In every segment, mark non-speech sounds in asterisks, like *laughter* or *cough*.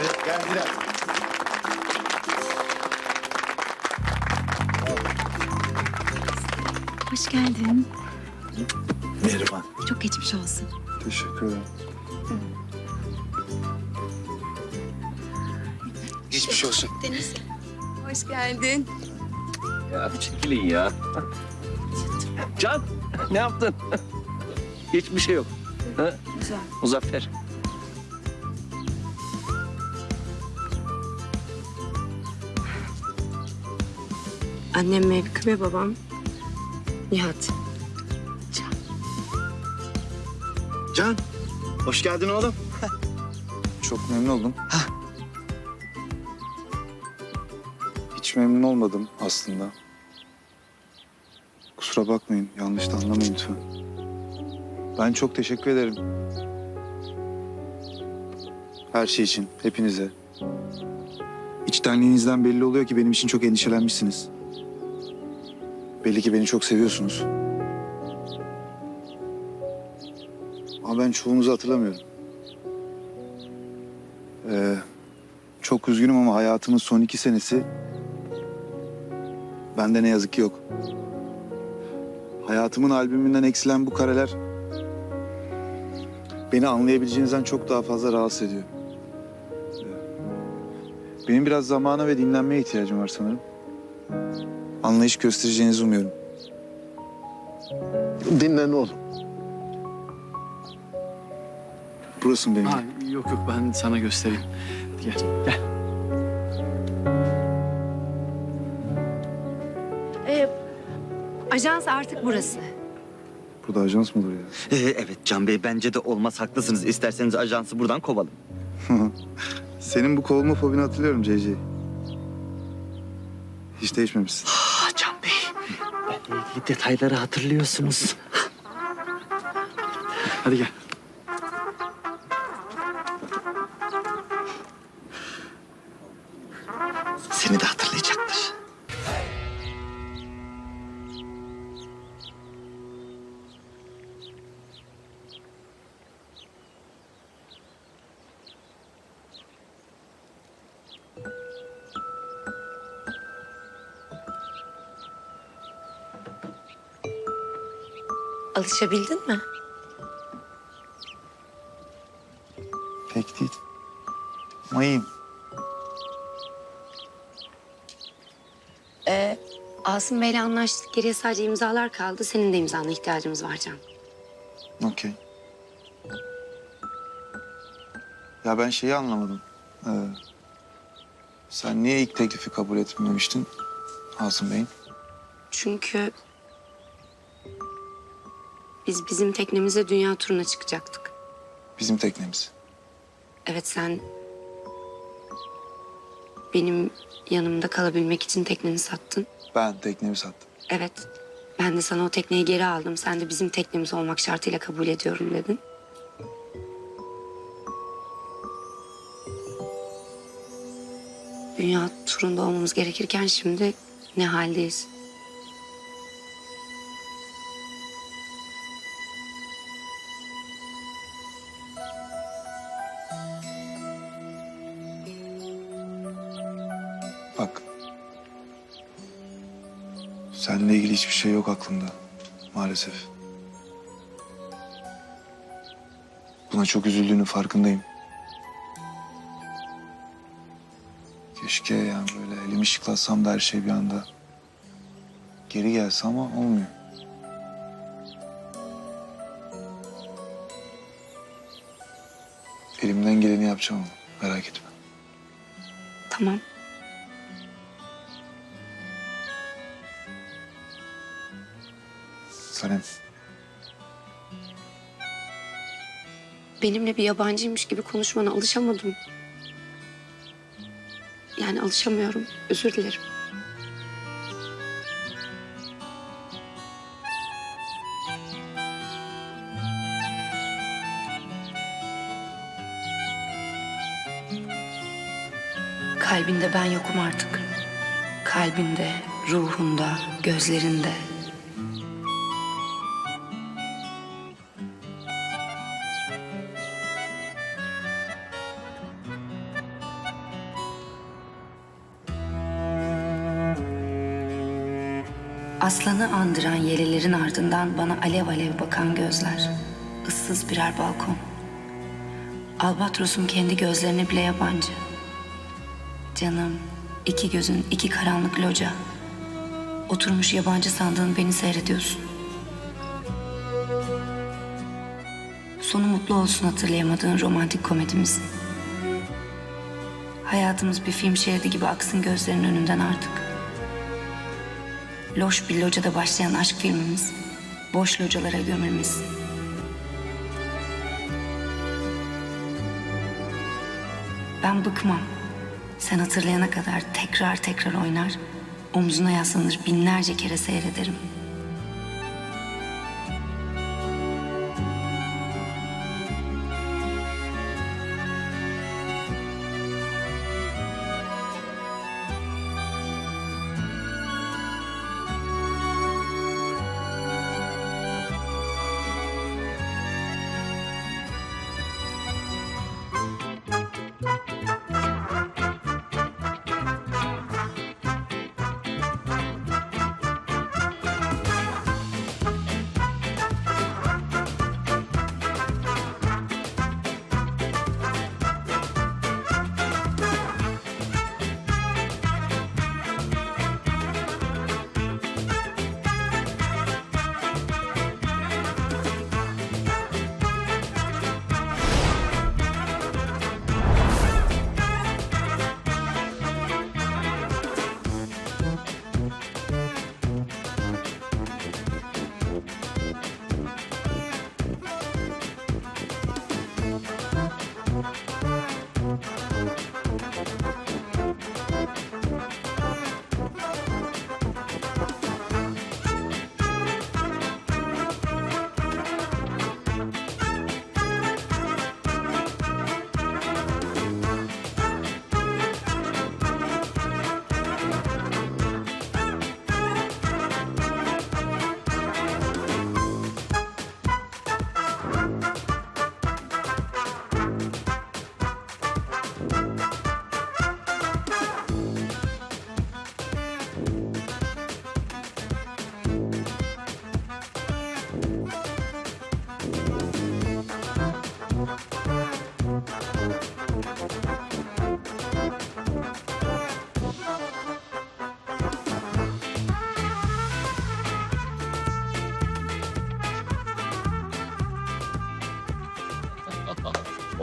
Evet geldiler. Hoş geldin. Merhaba. Çok geçmiş olsun. Teşekkür ederim. Geçmiş olsun. Deniz. Hoş geldin. Ya çekilin ya. Can ne yaptın? Hiçbir şey yok. Ha? Güzel. Muzaffer. Annem Mevkı ve babam Nihat. Can. Hoş geldin oğlum. Çok memnun oldum. Hiç memnun olmadım aslında. Kusura bakmayın, yanlış da anlamayın lütfen. Ben çok teşekkür ederim. Her şey için, hepinize. İçtenliğinizden belli oluyor ki benim için çok endişelenmişsiniz. Belli ki beni çok seviyorsunuz. Ama ben çoğunuzu hatırlamıyorum. Ee, çok üzgünüm ama hayatımın son iki senesi bende ne yazık ki yok. Hayatımın albümünden eksilen bu kareler beni anlayabileceğinizden çok daha fazla rahatsız ediyor. Ee, Benim biraz zamana ve dinlenmeye ihtiyacım var sanırım. Anlayış göstereceğinizi umuyorum. Dinlen oğlum. Burası mı benim? Ha, yok yok ben sana göstereyim. Hadi gel. Gel. Ee, ajans artık burası. Burada ajans mı olur ya? Ee, evet Can Bey bence de olmaz haklısınız. İsterseniz ajansı buradan kovalım. *laughs* Senin bu kovulma fobini hatırlıyorum CC. Hiç değişmemişsin. *laughs* detayları hatırlıyorsunuz. Hadi gel. Alışabildin mi? Pek değil. Ama iyiyim. Ee, Asım Bey'le anlaştık. Geriye sadece imzalar kaldı. Senin de imzana ihtiyacımız var Can. Okey. Ya ben şeyi anlamadım. Ee, sen niye ilk teklifi kabul etmemiştin Asım Bey'in? Çünkü biz bizim teknemize dünya turuna çıkacaktık. Bizim teknemiz. Evet sen benim yanımda kalabilmek için tekneni sattın. Ben teknemi sattım. Evet. Ben de sana o tekneyi geri aldım. Sen de bizim teknemiz olmak şartıyla kabul ediyorum dedin. Dünya turunda olmamız gerekirken şimdi ne haldeyiz? Aklımda. Maalesef. Buna çok üzüldüğünün farkındayım. Keşke yani böyle elimi şıklatsam da her şey bir anda geri gelse ama olmuyor. Elimden geleni yapacağım merak etme. Tamam. Sanem. Benimle bir yabancıymış gibi konuşmana alışamadım. Yani alışamıyorum. Özür dilerim. Kalbinde ben yokum artık. Kalbinde, ruhunda, gözlerinde. Aslanı andıran yelelerin ardından bana alev alev bakan gözler. ıssız birer balkon. Albatros'un kendi gözlerine bile yabancı. Canım, iki gözün, iki karanlık loca. Oturmuş yabancı sandığın beni seyrediyorsun. Sonu mutlu olsun hatırlayamadığın romantik komedimiz. Hayatımız bir film şeridi gibi aksın gözlerinin önünden artık. Loş bir locada başlayan aşk filmimiz. Boş localara gömülmesin. Ben bıkmam. Sen hatırlayana kadar tekrar tekrar oynar, omzuna yaslanır binlerce kere seyrederim.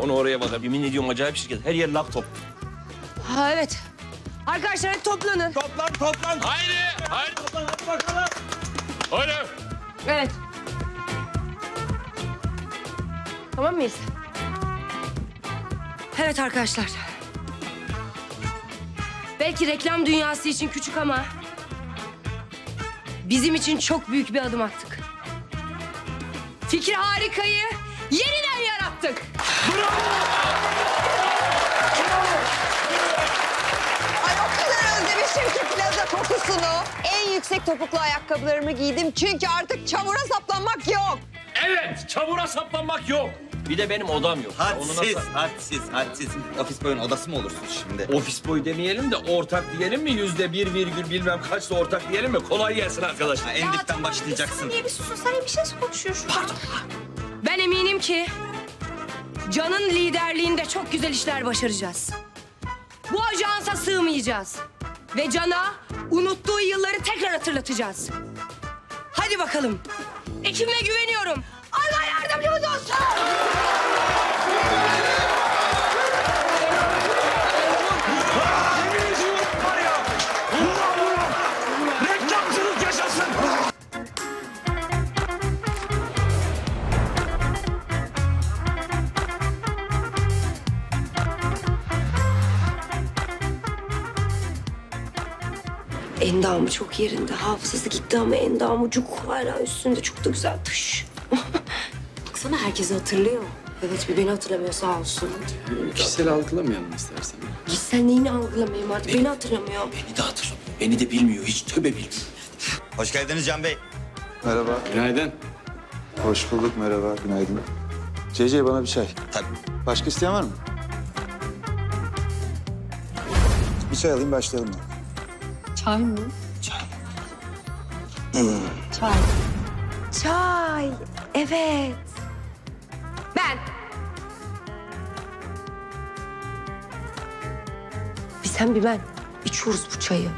Onu oraya bakalım. Yemin ediyorum acayip şirket. Her yer laptop. Ha evet. Arkadaşlar hadi toplanın. Toplan toplan. Haydi, haydi. Haydi. Evet. Tamam mıyız? Evet arkadaşlar. Belki reklam dünyası için küçük ama bizim için çok büyük bir adım attık. Fikir harikayı yeniden yarattık. Ay o kadar özlemişim ki plaza kokusunu. En yüksek topuklu ayakkabılarımı giydim çünkü artık çamura saplanmak yok. Evet, çamura saplanmak yok. Bir de benim odam yok. Hadsiz, hadsiz, hadsiz. Ofis boyun odası mı olursunuz şimdi? Ofis boyu demeyelim de ortak diyelim mi? Yüzde bir virgül bilmem kaçta ortak diyelim mi? Kolay gelsin arkadaşlar. En dipten başlayacaksın. bir susun sen bir şey konuşuyorsun. Pardon. Ben eminim ki Can'ın liderliğinde çok güzel işler başaracağız. Bu ajansa sığmayacağız. Ve Can'a unuttuğu yılları tekrar hatırlatacağız. Hadi bakalım. Ekibime güveniyorum. Allah yardımcımız olsun. Endamı çok yerinde. Hafızası gitti ama endamı cuk hala üstünde. Çok da güzel tuş. *laughs* Baksana herkesi hatırlıyor. Evet bir beni hatırlamıyor sağ olsun. Kişisel algılamayalım istersen. Git sen neyini algılamayayım artık. Beni hatırlamıyor. Beni de hatırlamıyor. Beni de bilmiyor. Hiç töbe bilmiyor. Hoş geldiniz Can Bey. Merhaba. Günaydın. Hoş bulduk. Merhaba. Günaydın. CC bana bir çay. Tabii. Başka isteyen var mı? Bir çay alayım başlayalım. Çay mı? Çay. Çay. Evet. Ben. Bir sen bir ben. İçiyoruz bu çayı.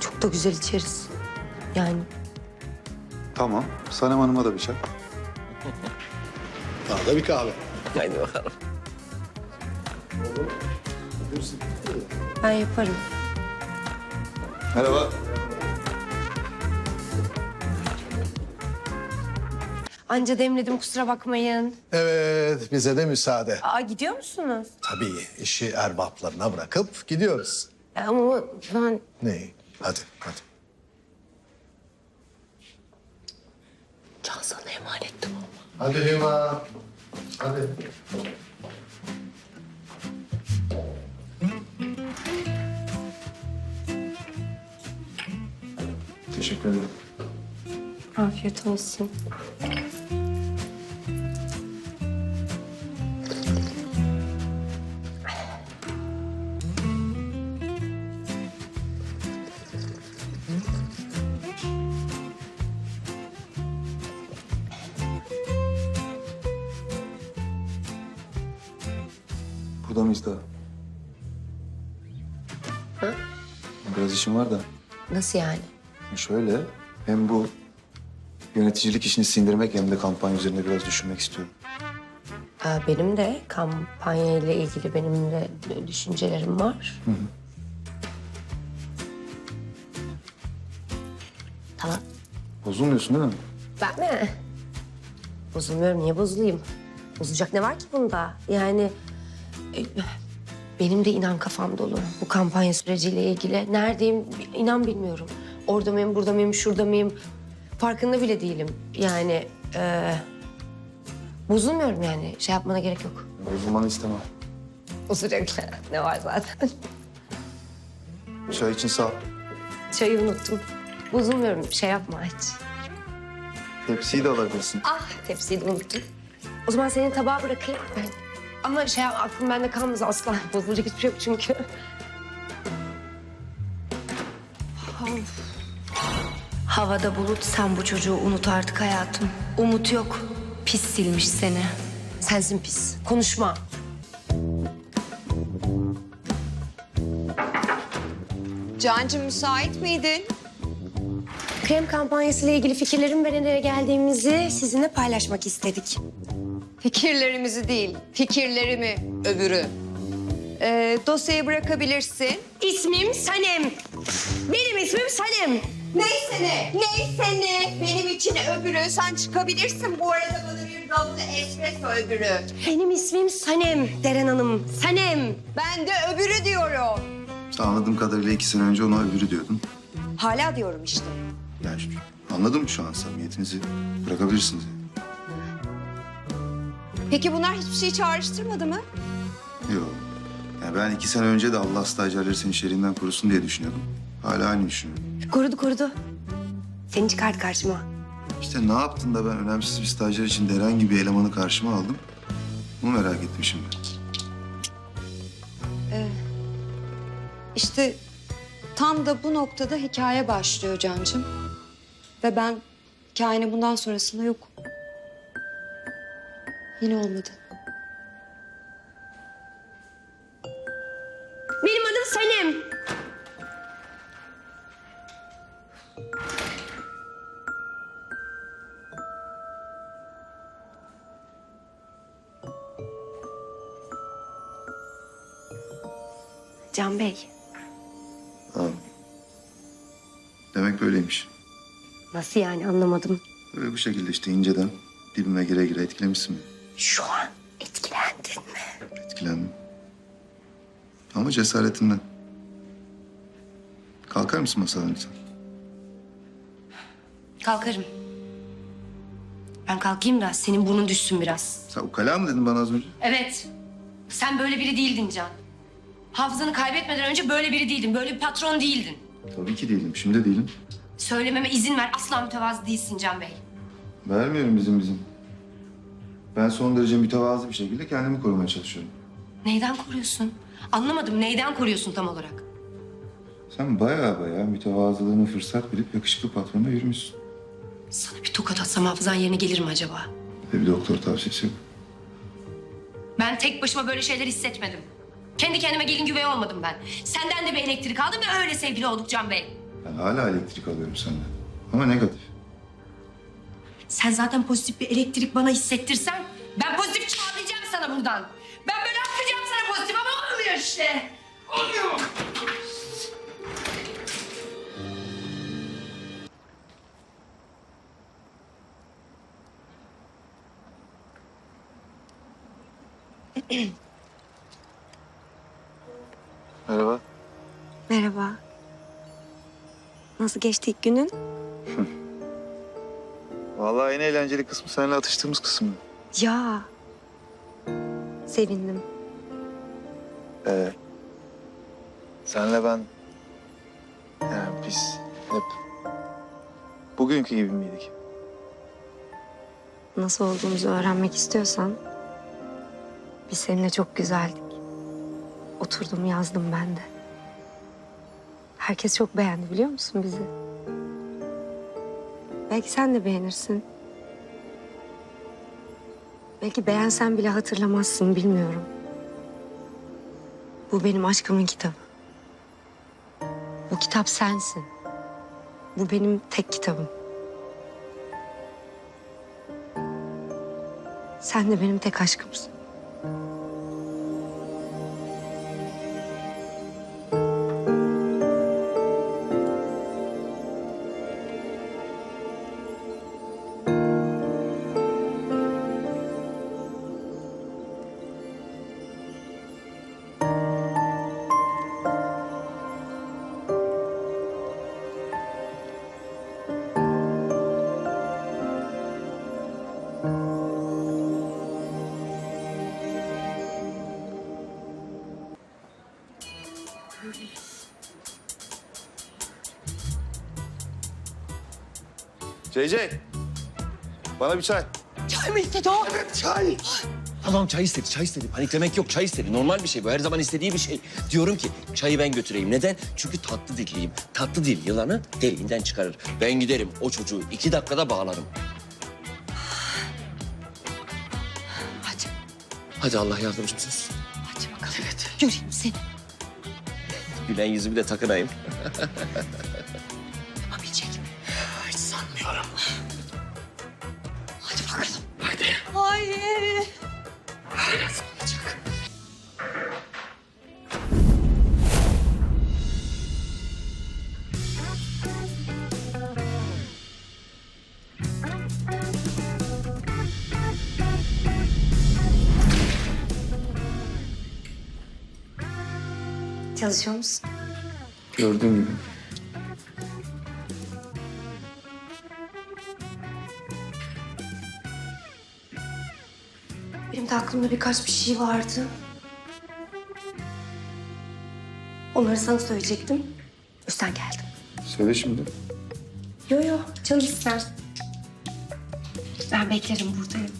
Çok da güzel içeriz. Yani Tamam. Sanem Hanım'a da bir çay. Bana da bir kahve. Haydi bakalım. ben yaparım. Merhaba. Anca demledim kusura bakmayın. Evet, bize de müsaade. Aa gidiyor musunuz? Tabii işi erbaplarına bırakıp gidiyoruz. Ama ben Neyi? Hadi, hadi. Can sana emanettim ama. Hadi Hüma. Hadi. Teşekkür ederim. Afiyet olsun. Burada mıyız daha? Biraz işim var da. Nasıl yani? Şöyle, hem bu yöneticilik işini sindirmek hem de kampanya üzerine biraz düşünmek istiyorum. Aa, benim de kampanya ile ilgili benim de düşüncelerim var. Tamam. Bozulmuyorsun değil mi? Ben mi? Bozulmuyorum. Niye bozulayım? Bozulacak ne var ki bunda? Yani e, benim de inan kafam dolu. Bu kampanya süreciyle ilgili. Neredeyim inan bilmiyorum. Orada mıyım, burada mıyım, şurada mıyım? Farkında bile değilim. Yani e, bozulmuyorum yani. Şey yapmana gerek yok. Bozulmanı istemem. Bozulacak *laughs* ne var zaten. Çay için sağ ol. Çayı unuttum. Bozulmuyorum. Şey yapma hiç. Tepsiyi de alabilirsin. Ah tepsiyi de unuttum. O zaman senin tabağa bırakayım ben. Ama şey aklım bende kalmaz asla. Bozulacak hiçbir şey yok çünkü. *laughs* Of. Havada bulut sen bu çocuğu unut artık hayatım. Umut yok. Pis silmiş seni. Sensin pis. Konuşma. Cancım müsait miydin? Krem kampanyası ile ilgili fikirlerim ve nereye geldiğimizi sizinle paylaşmak istedik. Fikirlerimizi değil, fikirlerimi öbürü. Ee, dosyayı bırakabilirsin. İsmim Sanem. Benim ismim Sanem. Neyse ne, neyse ne. Benim için öbürü. Sen çıkabilirsin bu arada bana bir damla espresso öbürü. Benim ismim Sanem Deren Hanım. Sanem. Ben de öbürü diyorum. Anladığım kadarıyla iki sene önce ona öbürü diyordun. Hala diyorum işte. Yani şu- anladım şu an samimiyetinizi. Bırakabilirsiniz. Peki bunlar hiçbir şey çağrıştırmadı mı? Yok. Yani ben iki sene önce de Allah stajyerleri senin şerrinden korusun diye düşünüyordum. Hala aynı düşünüyorum. Korudu korudu. Seni çıkart karşıma. İşte ne yaptın da ben önemsiz bir stajyer için Deren gibi bir elemanı karşıma aldım? Bunu merak ettim şimdi. İşte tam da bu noktada hikaye başlıyor Cancım. Ve ben hikayenin bundan sonrasında yok. Yine olmadı. Demek böyleymiş. Nasıl yani anlamadım. Böyle bu şekilde işte inceden dibime gire gire etkilemişsin beni. Şu an etkilendin mi? Etkilendim. Ama cesaretinden. Kalkar mısın masadan lütfen? Kalkarım. Ben kalkayım da senin burnun düşsün biraz. Sen ukala mı dedin bana az önce? Evet. Sen böyle biri değildin Can. Hafızanı kaybetmeden önce böyle biri değildin. Böyle bir patron değildin. Tabii ki değilim. Şimdi de değilim. Söylememe izin ver. Asla mütevazı değilsin Can Bey. Vermiyorum bizim bizim. Ben son derece mütevazı bir şekilde kendimi korumaya çalışıyorum. Neyden koruyorsun? Anlamadım. Neyden koruyorsun tam olarak? Sen baya baya mütevazılığını fırsat bilip yakışıklı patrona yürümüşsün. Sana bir tokat atsam hafızan yerine gelir mi acaba? Ve bir doktor tavsiyesi yok. Ben tek başıma böyle şeyler hissetmedim. Kendi kendime gelin güvey olmadım ben. Senden de bir elektrik aldım ve öyle sevgili olduk Can Bey. Ben hala elektrik alıyorum senden. Ama negatif. Sen zaten pozitif bir elektrik bana hissettirsen ben pozitif çağıracağım sana buradan. Ben böyle atacağım sana pozitif ama olmuyor işte. Olmuyor. Merhaba. Merhaba. Nasıl geçti ilk günün? *laughs* Vallahi en eğlenceli kısmı seninle atıştığımız kısmı. Ya. Sevindim. Ee, senle ben... Yani biz hep... Bugünkü gibi miydik? Nasıl olduğumuzu öğrenmek istiyorsan... Biz seninle çok güzeldik. Oturdum yazdım ben de. Herkes çok beğendi biliyor musun bizi? Belki sen de beğenirsin. Belki beğensen bile hatırlamazsın bilmiyorum. Bu benim aşkımın kitabı. Bu kitap sensin. Bu benim tek kitabım. Sen de benim tek aşkımsın. CC. Bana bir çay. Çay mı istedi o? Çay. Tamam çay istedi, çay istedi. Paniklemek yok, çay istedi. Normal bir şey bu. Her zaman istediği bir şey. Diyorum ki çayı ben götüreyim. Neden? Çünkü tatlı dilliyim. Tatlı dil yılanı deliğinden çıkarır. Ben giderim o çocuğu iki dakikada bağlarım. Hadi, Hadi Allah yardımcımız olsun. hadi bakalım. Göreyim seni. Gülen yüzümü de takınayım. *laughs* Çalışıyor musun? Gördüğün gibi. Benim de aklımda birkaç bir şey vardı. Onları sana söyleyecektim. Üstten geldim. Söyle şimdi. Yo yo canım ister. Ben beklerim buradayım.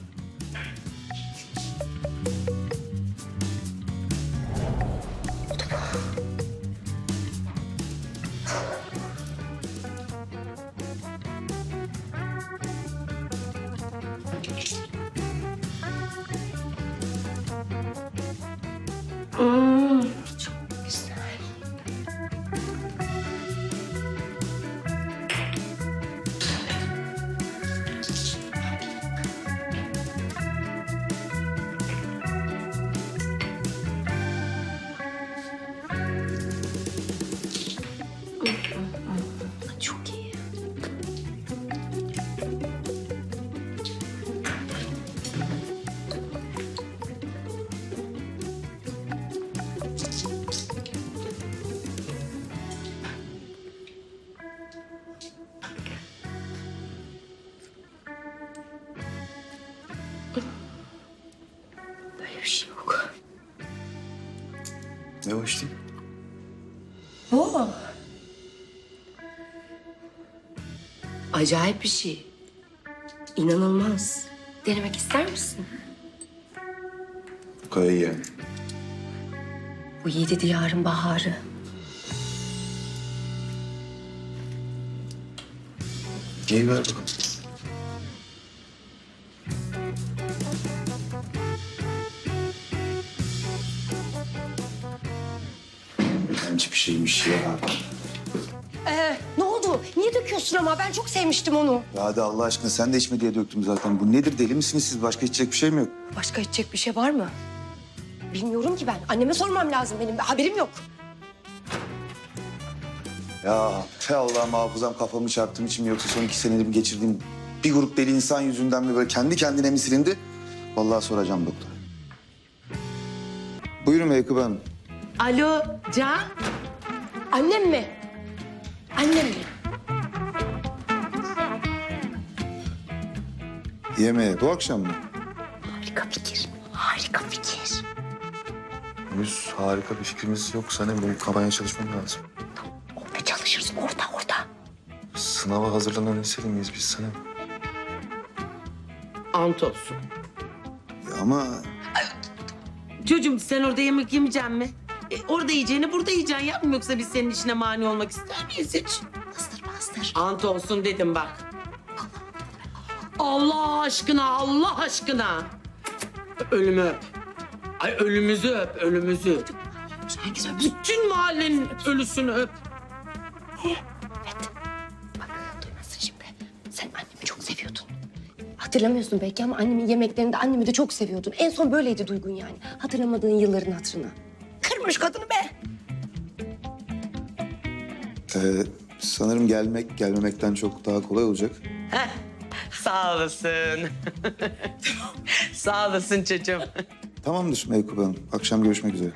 Acayip bir şey. İnanılmaz. Denemek ister misin? Kayı. Bu yedi diyarın baharı. Giyin ver bakalım. Niye döküyorsun ama? Ben çok sevmiştim onu. Ya hadi Allah aşkına sen de içme diye döktüm zaten. Bu nedir deli misiniz siz? Başka içecek bir şey mi yok? Başka içecek bir şey var mı? Bilmiyorum ki ben. Anneme sormam lazım benim. Haberim yok. Ya fe Allah'ım hafızam kafamı çarptığım için mi yoksa son iki senedir geçirdiğim bir grup deli insan yüzünden mi böyle kendi kendine mi silindi? Vallahi soracağım doktor. Buyurun Meykıbe Hanım. Alo Can. Annem mi? Annem mi? Yemeğe bu akşam mı? Harika fikir. Harika fikir. Henüz harika bir fikrimiz yok. Sana bu kampanya çalışmam lazım. Orada çalışırız. Orada orada. Sınava hazırlanan liseli miyiz biz sana? Ant olsun. Ya ama Çocuğum sen orada yemek yemeyecek mi? E, orada yiyeceğini burada yiyeceksin yapma yoksa biz senin işine mani olmak ister miyiz hiç? Bastır bastır. Ant olsun dedim bak. Allah aşkına, Allah aşkına. Ölümü öp. Ay ölümüzü öp, ölümüzü. Herkes öpsün. Bütün mahallenin ölüsünü öp. Bak duymazsın şimdi. Sen annemi çok seviyordun. Hatırlamıyorsun belki ama annemin yemeklerinde annemi de çok seviyordun. En son böyleydi duygun yani. Hatırlamadığın yılların hatırına. Kırmış kadını be. e, sanırım gelmek gelmemekten çok daha kolay olacak. *laughs* Sağ olasın. *laughs* Sağ olasın çocuğum. Tamamdır Meykıbe Hanım. Akşam görüşmek üzere.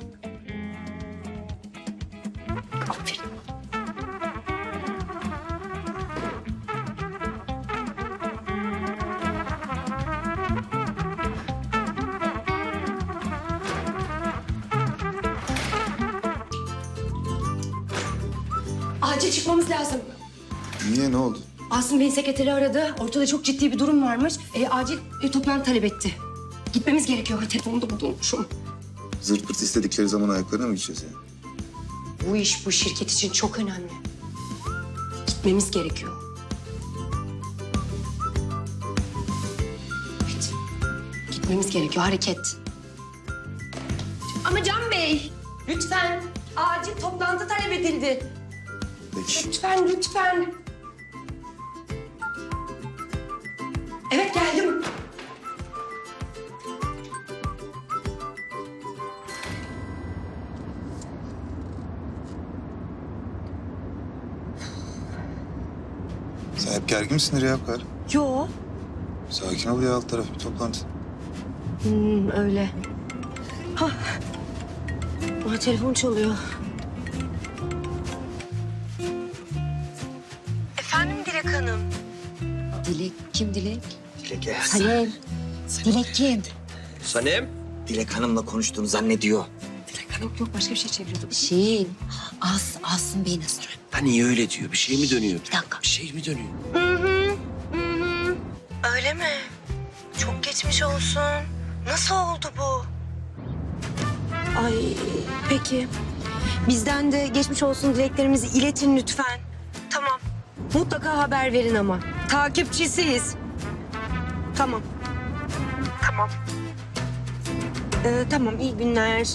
Asım Bey'in sekreteri aradı. Ortada çok ciddi bir durum varmış. E, acil e, toplantı talep etti. Gitmemiz gerekiyor. Telefonumu da burada unutmuşum. Zırt pırt istedikleri zaman ayaklarına mı gideceğiz yani? Bu iş bu şirket için çok önemli. Gitmemiz gerekiyor. Evet. Gitmemiz gerekiyor. Hareket. Ama Can Bey, lütfen. Acil toplantı talep edildi. Peki. Lütfen, lütfen. Evet geldim. Sen hep gergin misindir ya Kar? Yo. Sakin ol ya alt taraf bir toplantı. Hmm, öyle. Ha. Aa, telefon çalıyor. Efendim Dilek Hanım. Dilek kim Dilek? Dilek ya. Halil. Dilek kim? Sanem. Dilek Hanım'la konuştuğunu zannediyor. Yok başka bir şey çeviriyordum. Şey, As, Asım Bey'in asırı. Hani niye öyle diyor? Bir şey mi dönüyor? Bir dakika. Bir şey mi dönüyor? Öyle mi? Çok geçmiş olsun. Nasıl oldu bu? Ay peki. Bizden de geçmiş olsun dileklerimizi iletin lütfen. Tamam. Mutlaka haber verin ama. Takipçisiyiz. Tamam. Tamam. Ee, tamam iyi günler.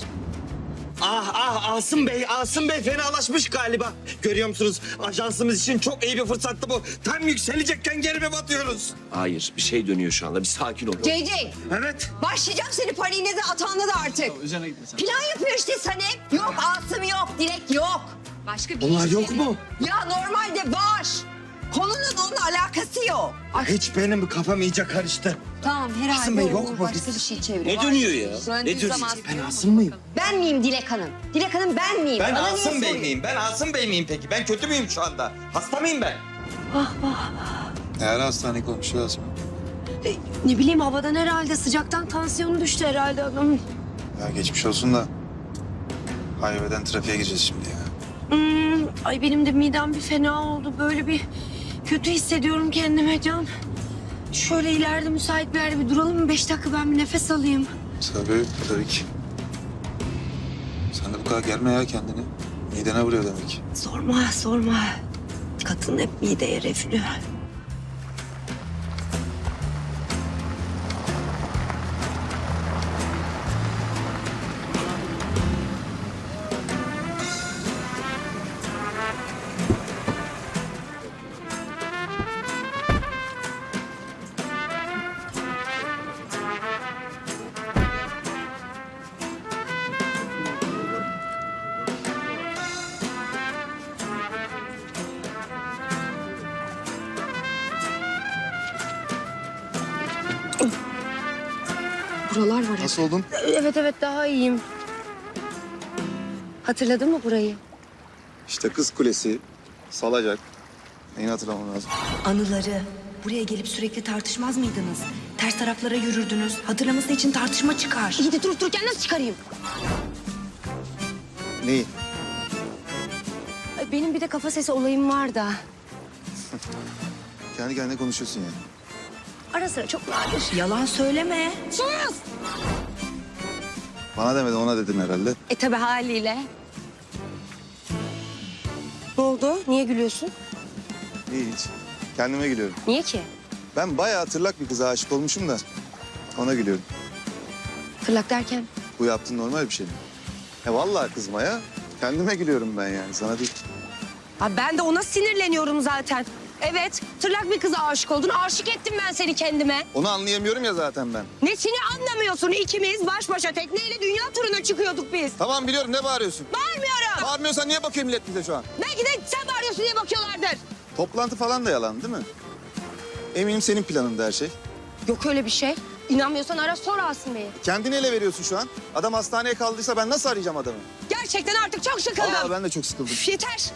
Ah ah Asım Bey, Asım Bey fenalaşmış galiba. Görüyor musunuz? Ajansımız için çok iyi bir fırsattı bu. Tam yükselecekken geri mi batıyoruz? Hayır bir şey dönüyor şu anda. Bir sakin ol. JJ, Evet. başlayacağım seni paniğine de atağına da artık. Üzerine gitme Plan yapıyor işte Sanem. Yok Asım yok, Dilek yok. Başka bir Onlar iş yok mu? Ya normalde var. Konunun onunla alakası yok. Hiç benim kafam iyice karıştı. Tamam herhalde Asım Bey yok mu? başka bir şey çeviriyor. Ne dönüyor ya? Ne dönüyor? Ben Asım mıyım? Ben miyim Dilek Hanım? Dilek Hanım ben miyim? Ben Bana Asım Bey miyim? Ben Asım Bey miyim peki? Ben kötü müyüm şu anda? Hasta mıyım ben? Eğer hastaneye konuşuyoruz. Ee, ne bileyim havadan herhalde sıcaktan tansiyonu düştü herhalde adamın. Ya geçmiş olsun da. Hayveden trafiğe gireceğiz şimdi ya. Hmm, ay benim de midem bir fena oldu. Böyle bir kötü hissediyorum kendime Can. Şöyle ileride müsait bir yerde bir duralım mı? Beş dakika ben bir nefes alayım. Tabii, tabii ki. Sen de bu kadar germe ya kendini. Midene vuruyor demek. Sorma, sorma. Kadın hep mideye reflü. Buralar var. Nasıl oldun? Evet evet daha iyiyim. Hatırladın mı burayı? İşte Kız Kulesi, Salacak. Neyini hatırlamam lazım. Anıları. Buraya gelip sürekli tartışmaz mıydınız? Ters taraflara yürürdünüz. Hatırlaması için tartışma çıkar. İyi de durup dururken nasıl çıkarayım? Neyi? Ay, Benim bir de kafa sesi olayım var da. Kendi kendine konuşuyorsun yani. Ara sıra çok nadir. Yalan söyleme. Sus! Bana demedin ona dedin herhalde. E tabi haliyle. Ne oldu? Niye gülüyorsun? İyi hiç. Kendime gülüyorum. Niye ki? Ben bayağı tırlak bir kıza aşık olmuşum da ona gülüyorum. Tırlak derken? Bu yaptığın normal bir şey mi? E vallahi kızma ya. Kendime gülüyorum ben yani sana değil. Ha ben de ona sinirleniyorum zaten. Evet, tırlak bir kıza aşık oldun. Aşık ettim ben seni kendime. Onu anlayamıyorum ya zaten ben. Nesini anlamıyorsun? İkimiz baş başa tekneyle dünya turuna çıkıyorduk biz. Tamam biliyorum ne bağırıyorsun? Bağırmıyorum. Bağırmıyorsan niye bakıyor millet bize şu an? Belki de sen bağırıyorsun diye bakıyorlardır. Toplantı falan da yalan değil mi? Eminim senin planında her şey. Yok öyle bir şey. İnanmıyorsan ara sor Asım Bey'e. Kendini ele veriyorsun şu an. Adam hastaneye kaldıysa ben nasıl arayacağım adamı? Gerçekten artık çok sıkıldım. Aa, ben de çok sıkıldım. Üf, yeter.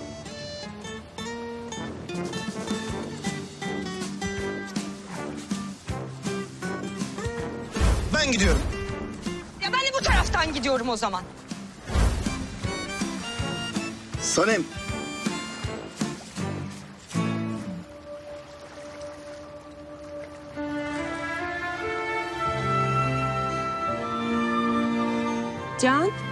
Ben gidiyorum. Ya ben de bu taraftan gidiyorum o zaman. Sanem. Can.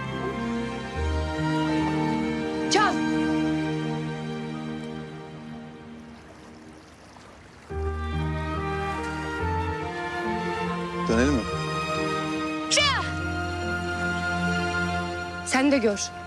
Gör.